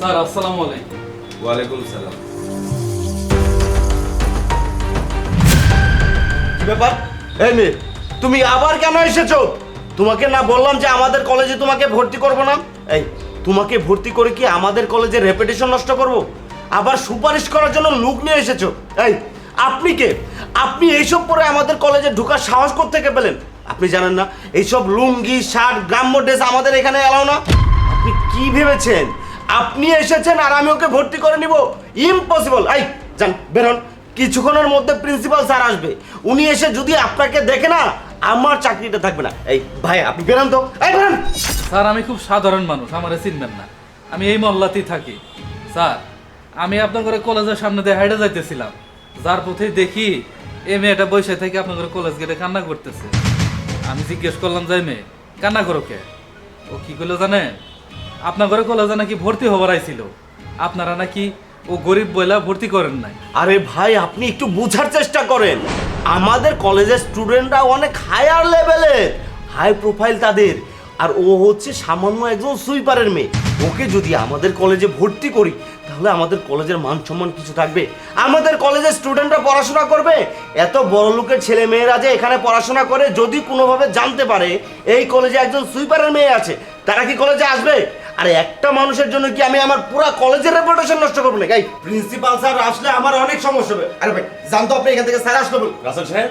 Sir আসসালামু আলাইকুম। ওয়ালাইকুম সালাম। কি ব্যাপার? এই মেয়ে তুমি আবার কেন এসেছ? তোমাকে না বললাম যে আমাদের কলেজে তোমাকে ভর্তি করব না? এই তোমাকে ভর্তি করে কি আমাদের কলেজের রেপুটেশন নষ্ট করব? আবার সুপারিশ করার জন্য লুক নিয়ে এসেছ? এই আপনি কে? আপনি এইসব পরে আমাদের কলেজে ঢোকার সাহস থেকে পেলেন? আপনি জানেন না এইসব লুঙ্গি শার্ট গ্রাম্য ড্রেস আমাদের এখানে এলাও না। আপনি কি ভেবেছেন? আপনি এসেছেন আর আমি ওকে ভর্তি করে নিব। ইম্পসিবল এই, যান বেরোন কিছুক্ষণের মধ্যে প্রিন্সিপাল স্যার আসবে। উনি এসে যদি আপনাকে দেখে না, আমার চাকরিটা থাকবে না। এই, ভাই, আপনি বেরান তো। এই বেরান স্যার, আমি খুব সাধারণ মানুষ, আমার চিনবেন না। আমি এই মহল্লাতেই থাকি। স্যার, আমি আপনার করে কলেজের সামনে দিয়ে হাইডে যাইতেছিলাম। যার পথে দেখি এই মেয়েটা বসে থেকে আপনার করে কলেজ গেটে কান্না করতেছে। আমি জিজ্ঞেস করলাম, যে মেয়ে, কান্না করো কে? ও কি করল জানেন? আপনার ঘরে কলেজে নাকি ভর্তি হবার আইছিল। আপনারা নাকি ও গরিব বইলা ভর্তি করেন নাই। আরে ভাই, আপনি একটু বোঝার চেষ্টা করেন। আমাদের কলেজের স্টুডেন্টরা অনেক হায়ার লেভেলের হাই প্রোফাইল তাদের। আর ও হচ্ছে সামান্য একজন সুইপারের মেয়ে। ওকে যদি আমাদের কলেজে ভর্তি করি, তাহলে আমাদের কলেজের মান সম্মান কিছু থাকবে। আমাদের কলেজের স্টুডেন্টরা পড়াশোনা করবে। এত বড় লোকের ছেলে মেয়েরা যে এখানে পড়াশোনা করে যদি কোনোভাবে জানতে পারে, এই কলেজে একজন সুইপারের মেয়ে আছে, তারা কি কলেজে আসবে? আরে একটা মানুষের জন্য কি আমি আমার পুরো কলেজের রেপুটেশন নষ্ট করব না এই প্রিন্সিপাল স্যার আসলে আমার অনেক সমস্যা হবে। আরে ভাই জানতো আপনি এখান থেকে স্যার আসলে রাসেল সাহেব?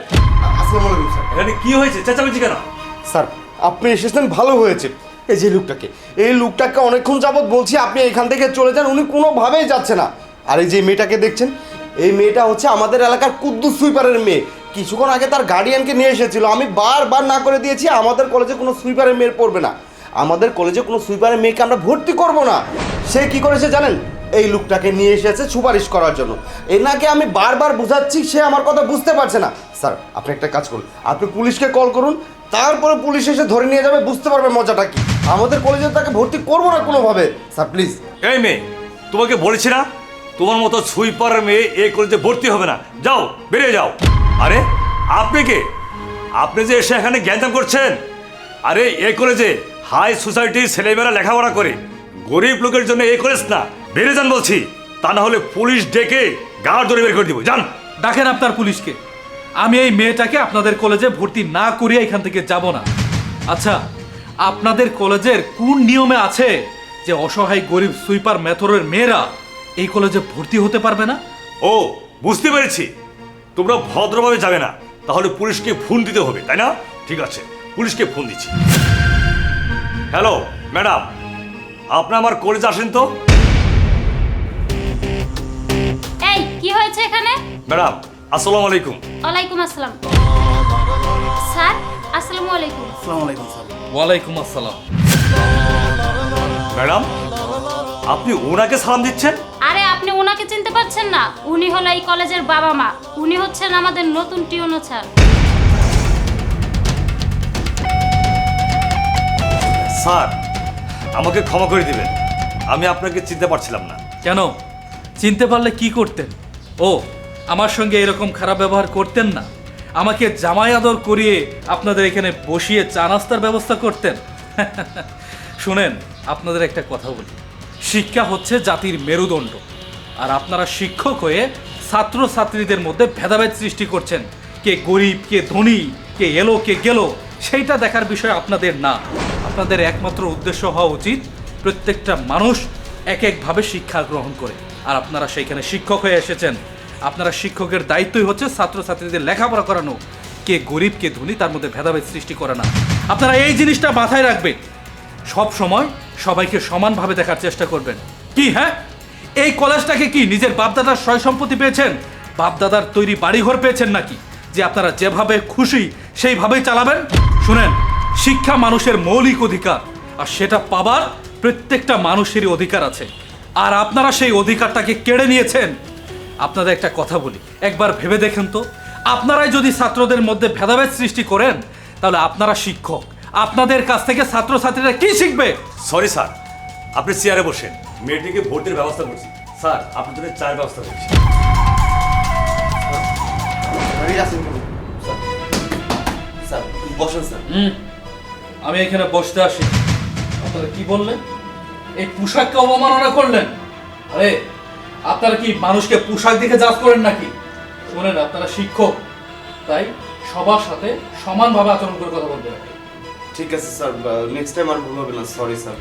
আসসালামু আলাইকুম স্যার এখানে কি হয়েছে? চেঁচামেচি কেন? স্যার আপনি এসেছেন ভালো হয়েছে। এই যে লোকটাকে এই লোকটাকে অনেকক্ষণ যাবৎ বলছি আপনি এখান থেকে চলে যান উনি কোনোভাবেই যাচ্ছে না। আর এই যে মেয়েটাকে দেখছেন এই মেয়েটা হচ্ছে আমাদের এলাকার কুদ্দুস সুইপারের মেয়ে। কিছুক্ষণ আগে তার গার্ডিয়ানকে নিয়ে এসেছিল। আমি বারবার না করে দিয়েছি আমাদের কলেজে কোনো সুইপারের মেয়ের পড়বে না। আমাদের কলেজে কোনো সুইপারের মেয়েকে আমরা ভর্তি করব না। সে কি করেছে জানেন? এই লোকটাকে নিয়ে এসেছে সুপারিশ করার জন্য। এনাকে আমি বারবার বুঝাচ্ছি, সে আমার কথা বুঝতে পারছে না। স্যার, আপনি একটা কাজ করুন। আপনি পুলিশকে কল করুন, তারপরে পুলিশ এসে ধরে নিয়ে যাবে, বুঝতে পারবে মজাটা কি। আমাদের কলেজে তাকে ভর্তি করব না কোনোভাবে। Sir, please. এই মেয়ে, তোমাকে বলেছি না? তোমার মতো সুইপারের মেয়ে এ কলেজে ভর্তি হবে না। যাও, বেরিয়ে যাও। আরে, আপনি কে? আপনি যে এসে এখানে জ্ঞানদান করছেন? আরে, এ কলেজে হাই সোসাইটির ছেলেমেয়েরা লেখাপড়া করে। গরিব লোকের জন্য এই কলেজ না। বেরিয়ে যান বলছি। তা না হলে পুলিশ ডেকে গাড় ধরে বের করে দিব। যান। ডাকেন আপনার পুলিশকে। আমি এই মেয়েটাকে আপনাদের কলেজে ভর্তি না করিয়ে এখান থেকে যাব না। আচ্ছা আপনাদের কলেজের কোন নিয়মে আছে যে অসহায় গরিব সুইপার মেথরের মেয়েরা এই কলেজে ভর্তি হতে পারবে না? ও বুঝতে পেরেছি। তোমরা ভদ্রভাবে যাবে না। তাহলে পুলিশকে ফোন দিতে হবে তাই না? ঠিক আছে পুলিশকে ফোন দিচ্ছি। Hello madam. আপনি আমার কলেজ আসেন তো? এই কি হয়েছে এখানে? ম্যাডাম আসসালামু আলাইকুম। ওয়ালাইকুম আসসালাম। স্যার আসসালামু আলাইকুম। আসসালামু আলাইকুম স্যার। ওয়ালাইকুম আসসালাম। ম্যাডাম আপনি ওনাকে সালাম দিচ্ছেন? আরে আপনি ওনাকে চিনতে পারছেন না। উনি হলো এই কলেজের বাবা মা। উনি হচ্ছেন আমাদের নতুন টিউনো স্যার। স্যার, আমাকে ক্ষমা করে দিবেন। আমি আপনাকে চিনতে পারছিলাম না। কেন? চিনতে পারলে কি করতেন? ও, আমার সঙ্গে এরকম খারাপ ব্যবহার করতেন না। আমাকে জামাই আদর করিয়ে আপনাদের এখানে বসিয়ে চা নাস্তার ব্যবস্থা করতেন। শুনেন, আপনাদের একটা কথা বলি। শিক্ষা হচ্ছে জাতির মেরুদণ্ড। আর আপনারা শিক্ষক হয়ে ছাত্র ছাত্রীদের মধ্যে ভেদাভেদ সৃষ্টি করছেন। কে গরিব, কে ধনী, কে এলো, কে গেল। সেইটা দেখার বিষয় আপনাদের না। আপনাদের একমাত্র উদ্দেশ্য হওয়া উচিত প্রত্যেকটা মানুষ এক একভাবে শিক্ষা গ্রহণ করে। আর আপনারা সেইখানে শিক্ষক হয়ে এসেছেন। আপনারা শিক্ষকের দায়িত্বই হচ্ছে ছাত্রছাত্রীদের লেখাপড়া করানো। কে গরিব, কে ধনী, তার মধ্যে ভেদাভেদ সৃষ্টি করে না। আপনারা এই জিনিসটা মাথায় রাখবেন। সব সময় সবাইকে সমানভাবে দেখার চেষ্টা করবেন। কি হ্যাঁ? এই কলেজটাকে কি নিজের বাপদাদার সয় সম্পত্তি পেয়েছেন? বাপদাদার তৈরি বাড়িঘর পেয়েছেন নাকি? যে আপনারা যেভাবে খুশি সেইভাবেই চালাবেন? শুনেন শিক্ষা মানুষের মৌলিক অধিকার আর সেটা পাবার প্রত্যেকটা মানুষেরই অধিকার আছে। আর আপনারা সেই অধিকারটাকে কেড়ে নিয়েছেন। আপনাদের একটা কথা বলি একবার ভেবে দেখেন তো। আপনারাই যদি ছাত্রদের মধ্যে ভেদাভেদ সৃষ্টি করেন তাহলে আপনারা শিক্ষক। আপনাদের কাছ থেকে ছাত্রছাত্রীরা কি শিখবে? সরি স্যার আপনি চেয়ারে বসেন। মেয়েটিকে ভর্তির ব্যবস্থা করছি। স্যার আপনার জন্য চায়ের ব্যবস্থা করছি। বসেন স্যার। হুম। আমি এখানে বসতে আসি। আপনারা কি বললেন? এই পোশাককে অবমাননা করলেন? আরে আপনারা কি মানুষকে পোশাক দেখে জাজ করেন নাকি? শোনেন আপনারা শিক্ষক। তাই সবার সাথে সমানভাবে আচরণ করে কথা বলতে হবে। ঠিক আছে স্যার নেক্সট টাইম আর ভুল হবে না সরি স্যার।